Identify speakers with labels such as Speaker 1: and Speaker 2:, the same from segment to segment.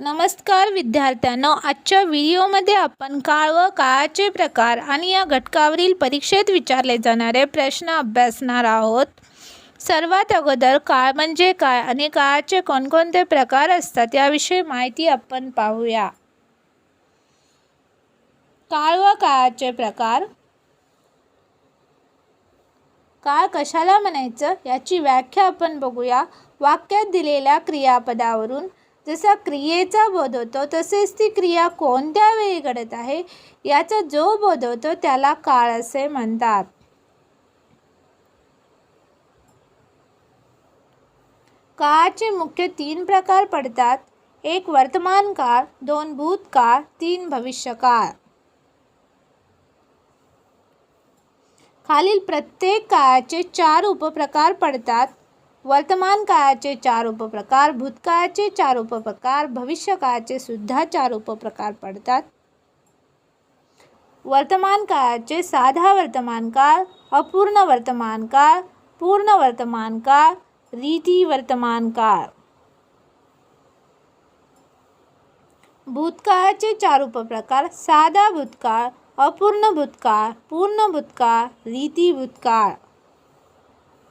Speaker 1: नमस्कार विद्यार्थ्यांनो आजच्या व्हिडिओमध्ये आपण काळ व काळाचे प्रकार आणि या घटकावरील परीक्षेत विचारले जाणारे प्रश्न अभ्यासणार आहोत. सर्वात अगोदर काळ म्हणजे काय आणि काळाचे कोणकोणते प्रकार असतात याविषयी माहिती आपण पाहूया. काळ व काळाचे प्रकार. काळ कशाला म्हणायचं याची व्याख्या आपण बघूया. वाक्यात दिलेल्या क्रियापदावरून जसा क्रियेचा बोध होतो तसेच ती क्रिया कोणत्या वेळी घडत आहे याचा जो बोध होतो त्याला काळ असे म्हणतात. काळाचे मुख्य तीन प्रकार पडतात. एक वर्तमान काळ दोन भूतकाळ तीन भविष्यकाळ. खालील प्रत्येक काळाचे चार उपप्रकार पडतात. वर्तमान काळाचे चार उपप्रकार भूतकाळाचे चार उपप्रकार भविष्यकाळाचे सुद्धा चार उपप्रकार पडतात. वर्तमान काळाचे साधा वर्तमान काळ अपूर्ण वर्तमान काळ पूर्ण वर्तमान काळ रीती वर्तमान काळ. भूतकाळाचे चार उपप्रकार साधा भूतकाळ अपूर्ण भूतकाळ पूर्ण भूतकाळ रीती भूतकाळ.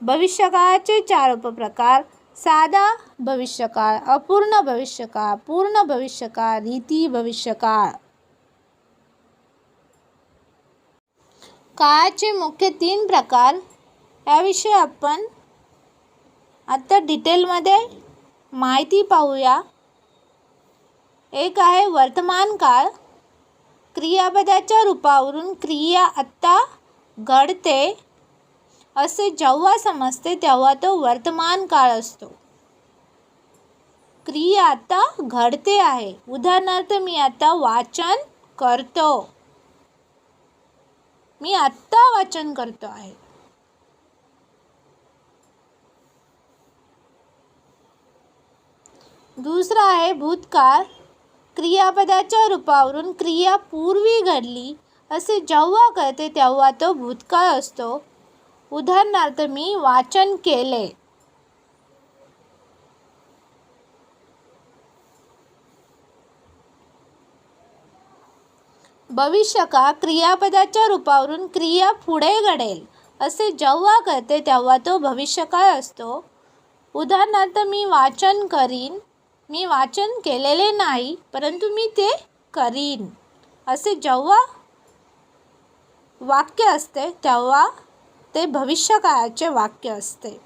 Speaker 1: भविष्यकाळाचे चार उपप्रकार साधा भविष्यकाळ अपूर्ण भविष्यकाळ पूर्ण भविष्यकाळ रीती भविष्यकाळ. काळाचे मुख्य तीन प्रकार याविषयी आपण आता डिटेलमध्ये माहिती पाहूया. एक आहे वर्तमान काळ क्रियापदाच्या रूपावरून क्रिया आत्ता घडते. असे जेव्हा समजते तेव्हा तो वर्तमान काळ असतो. क्रिया आता घडते आहे. उदाहरणार्थ मी आता वाचन करतो. मी आत्ता वाचन करतो आहे. दुसरा आहे भूतकाळ. क्रियापदाच्या रूपावरून क्रिया पूर्वी घडली असे जेव्हा कळते तेव्हा तो भूतकाळ असतो. उदाहरणार्थ मी वाचन केले. भविष्यका क्रियापदाच्या रूपावरून क्रिया पुढे घडेल असे जेव्हा कळते तेव्हा तो भविष्यकाळ असतो. उदाहरणार्थ मी वाचन करीन. मी वाचन केलेले नाही परंतु मी ते करीन. असे जेव्हा वाक्य असते तेव्हा ते भविष्यकाळाचे वाक्य असते.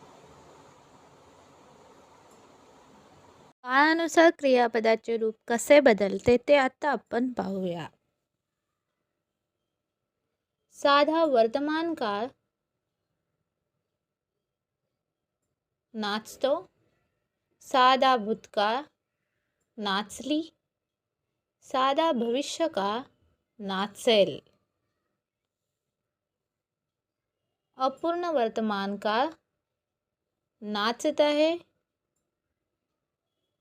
Speaker 1: काळानुसार क्रियापदाचे रूप कसे बदलते ते आता आपण पाहूया. साधा वर्तमान काळ. नाचतो. साधा भूतकाळ. नाचली. साधा भविष्यकाळ. नाचेल. अपूर्ण वर्तमान काळ नाचत आहे.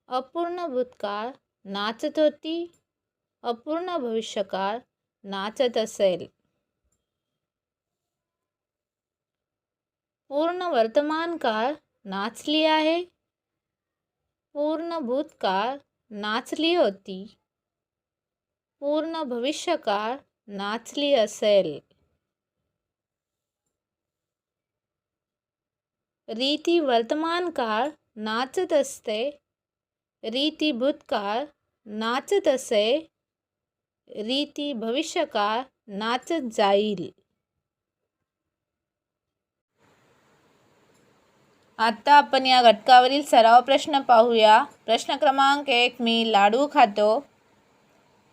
Speaker 1: अपूर्ण भूतकाळ नाचत होती. अपूर्ण भविष्यकाळ नाचत असेल. पूर्ण वर्तमान काळ नाचली आहे. पूर्ण भूतकाळ नाचली होती. पूर्ण भविष्यकाळ नाचली असेल. रीती वर्तमान काळ नाचत असते. रीती भूतकाळ नाचत असे. रीती भविष्यकाळ नाचत जाईल. आता आपण या घटकावरील सराव प्रश्न पाहूया. प्रश्न क्रमांक एक मी लाडू खातो.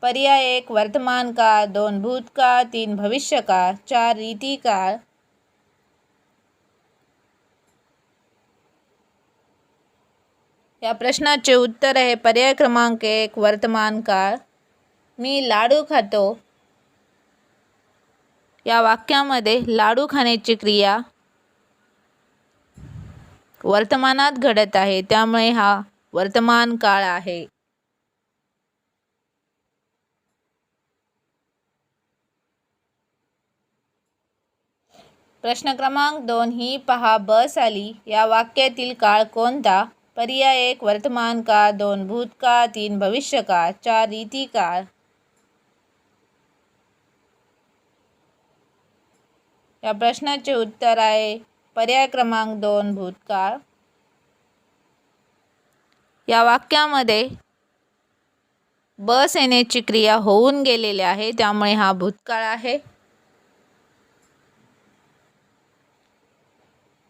Speaker 1: पर्याय एक वर्तमान काळ. दोन भूतकाळ. तीन भविष्यकाळ. चार रीतिकाळ या प्रश्नाचे उत्तर आहे. पर्याय क्रमांक एक वर्तमान काळ. मी लाडू खातो. या वाक्यामध्ये लाडू खाण्याची क्रिया वर्तमानात घडत आहे. त्यामुळे हा वर्तमान काळ आहे. प्रश्न क्रमांक दोन ही पहा बस आली. या वाक्यातील काळ कोणता? पर्याय एक वर्तमान काळ दोन भूतकाळ तीन भविष्यकाळ चार रीतिकाळ या प्रश्नाचे उत्तर आहे पर्याय क्रमांक दोन भूतकाळ या वाक्यामध्ये बस येण्याची क्रिया होऊन गेलेली आहे त्यामुळे हा भूतकाळ आहे.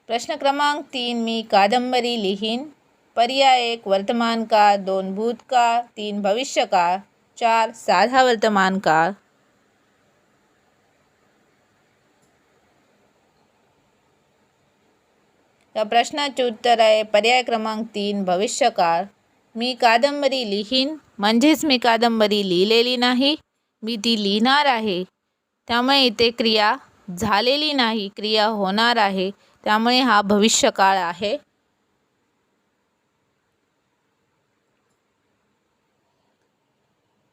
Speaker 1: प्रश्न क्रमांक तीन मी कादंबरी लिहीन. पर्याय एक वर्तमान काळ. दोन भूतकाळ. तीन भविष्यकाळ. चार साधा वर्तमान काळ. या प्रश्नाचे उत्तर आहे पर्याय क्रमांक तीन भविष्यकाळ. मी कादंबरी लिहीन. म्हणजेच मी कादंबरी लिहिलेली नाही. मी ती लिहिणार आहे. त्यामुळे इथे क्रिया झालेली नाही. क्रिया होणार आहे. त्यामुळे हा भविष्यकाळ आहे.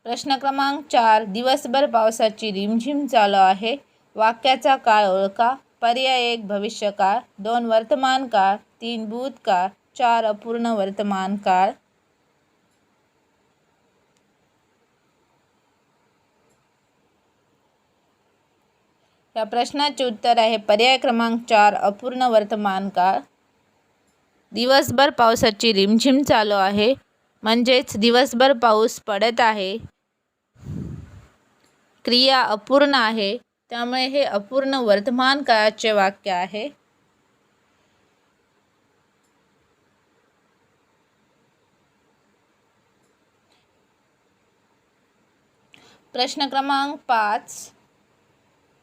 Speaker 1: प्रश्न क्रमांक चार दिवसभर पावसाची रिमझिम चालू आहे. वाक्याचा काळ ओळखा. पर्याय एक भविष्यकाळ. दोन वर्तमान काळ तीन भूतकाळ. चार अपूर्ण वर्तमान काळ या प्रश्नाचे उत्तर आहे पर्याय क्रमांक चार अपूर्ण वर्तमान काळ दिवसभर पावसाची रिमझिम चालू आहे. म्हणजेच दिवसभर पाऊस पडत आहे. क्रिया अपूर्ण आहे, त्यामुळे हे अपूर्ण वर्तमान काळाचे वाक्य आहे. प्रश्न क्रमांक पाच.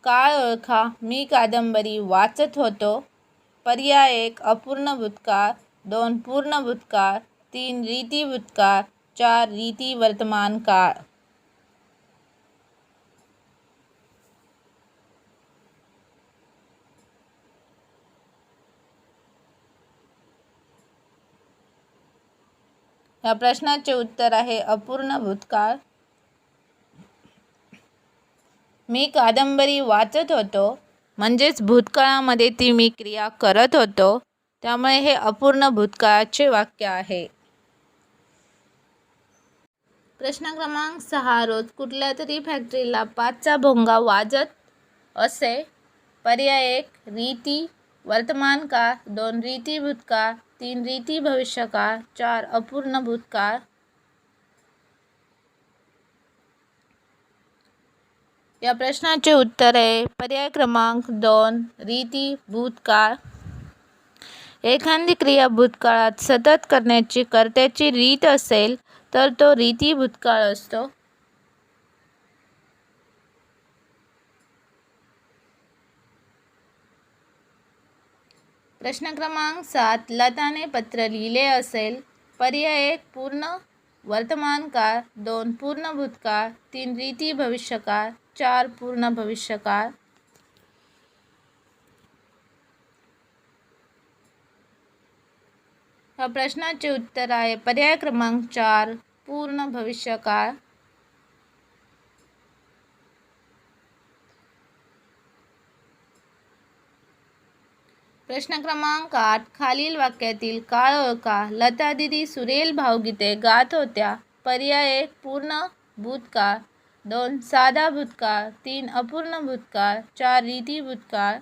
Speaker 1: काळ ओळखा, मी कादंबरी वाचत होतो. पर्याय एक, अपूर्ण भूतकाळ. दोन, पूर्ण भूतकाळ. तीन, रीती भूतकाळ. चार, रीती वर्तमान काळ. या प्रश्नाचे उत्तर आहे अपूर्ण भूतकाळ. मी कादंबरी वाचत होतो. म्हणजेच भूतकाळामध्ये ती मी क्रिया करत होतो. त्यामुळे हे अपूर्ण भूतकाळाचे वाक्य आहे. प्रश्न क्रमांक सहा. रोज कुठल्या तरी फॅक्टरीला पाचचा भोंगा वाजत असे. पर्याय एक रीती वर्तमान काळ. दोन रीती भूतकाळ. तीन रीती भविष्यकाळ चार अपूर्ण भूतकाळ. या प्रश्नाचे उत्तर आहे पर्याय क्रमांक दोन रीती भूतकाळ. एखादी क्रिया भूतकाळात सतत करण्याची कर्त्याची रीत असेल तर तो रीती भूतकाळ असतो. प्रश्न क्रमांक सात लताने पत्र लिहिले असेल. पर्याय एक पूर्ण वर्तमान काळ दोन पूर्ण भूतकाळ. तीन रीती भविष्यकाळ. चार पूर्ण भविष्यकाळ. या प्रश्नाचे उत्तर आहे. पर्याय क्रमांक चार पूर्ण भविष्यकाळ. प्रश्न क्रमांक आठ. खालील वाक्यातील काळ ओळखा. लता दिदी सुरेल भावगीते गात होत्या. पर्याय एक पूर्ण भूतकाळ. दोन साधा भूतकाळ. तीन अपूर्ण भूतकाळ. चार रीती भूतकाळ.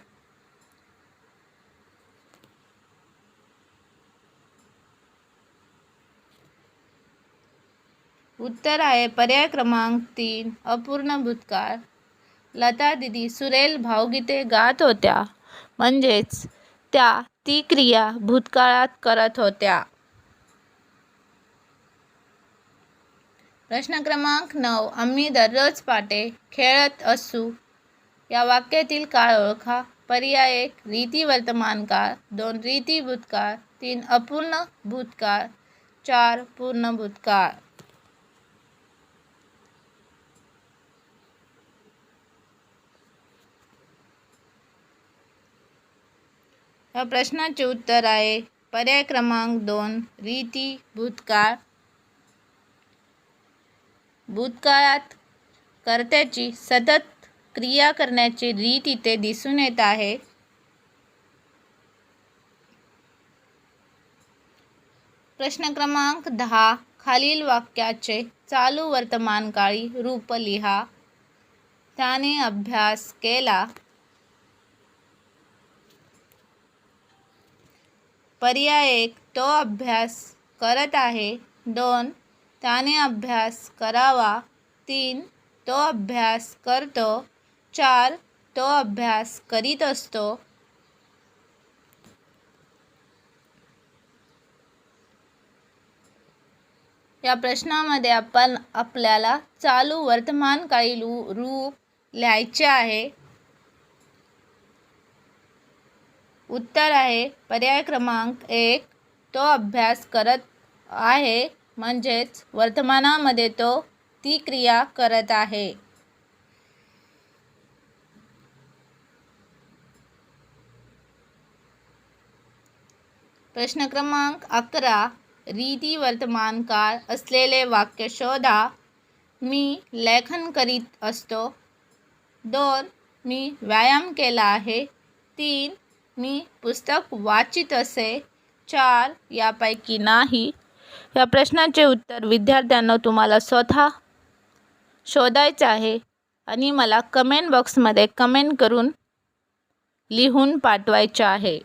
Speaker 1: उत्तर आहे पर्याय क्रमांक तीन अपूर्ण भूतकाळ. लता दिदी सुरेल भावगीते गात होत्या. म्हणजेच त्या ती क्रिया भूतकाळात करत होत्या. प्रश्न क्रमांक नऊ. आम्ही दररोज पाटे खेळत असू. या वाक्यातील काळ ओळखा. पर्याय एक रीती वर्तमान काळ. दोन रीती भूतकाळ. तीन अपूर्ण भूतकाळ. चार पूर्ण भूतकाळ. या प्रश्नाचे उत्तर आहे. पर्याय क्रमांक दोन रीती भूतकाळ. भूतकाळात कर्त्याची सतत क्रिया करण्याची रीत इथे दिसून येत आहे. प्रश्न क्रमांक दहा खालील वाक्याचे चालू वर्तमानकाळी रूप लिहा. त्याने अभ्यास केला. पर्याय एक. तो अभ्यास करत आहे. दोन. त्याने अभ्यास करावा. तीन. तो अभ्यास करतो. चार. तो अभ्यास करीत असतो. या प्रश्नामध्ये आपण आपल्याला चालू वर्तमानकाळी लू रूप लिहायचे आहे. उत्तर आहे पर्याय क्रमांक एक. तो अभ्यास करत आहे म्हणजेच वर्तमानामध्ये तो ती क्रिया करत आहे. प्रश्न क्रमांक अकरा. रीती वर्तमान काळ असलेले वाक्य शोधा. मी लेखन करीत असतो. दोन मी व्यायाम केला आहे. तीन मी पुस्तक वाचित असे. चार यापैकी नाही. या प्रश्नाचे उत्तर विद्यार्थ्यांना तुम्हाला स्वतः शोधायचे आहे आणि मला कमेंट बॉक्समध्ये कमेंट करून लिहून पाठवायचे आहे.